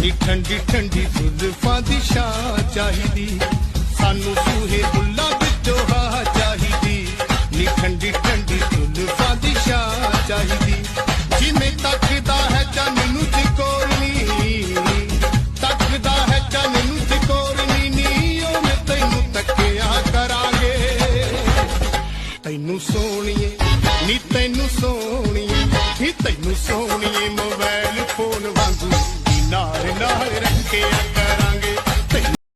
ਦੀ ਠੰਡੀ ਠੰਡੀ ਜ਼ੁਲਫਾਂ ਦੀ ਛਾਂ ਚਾਹੀਦੀ। ਸਾਨੂੰ ਸੂਹੇ ਬੁੱਲਾ ਵਿੱਚੋਂ ਹਾ ਚਾਹੀਦੀ, ਨੀ ਠੰਡੀ ਠੰਡੀ ਜ਼ੁਲਫਾਂ ਦੀ ਛਾਂ ਚਾਹੀਦੀ। ਤੈਨੂੰ ਸੋਣੀਏ ਨੀ ਤੈਨੂੰ ਸੋਣੀਏ ਨੀ ਤੈਨੂੰ ਸੋਣੀਏ ਮੋਬਾਈਲ ਫੋਨ ਵਾਂਗੂ। ਨੀ ਨਾਲ ਨਾਲ ਰੱਖਿਆ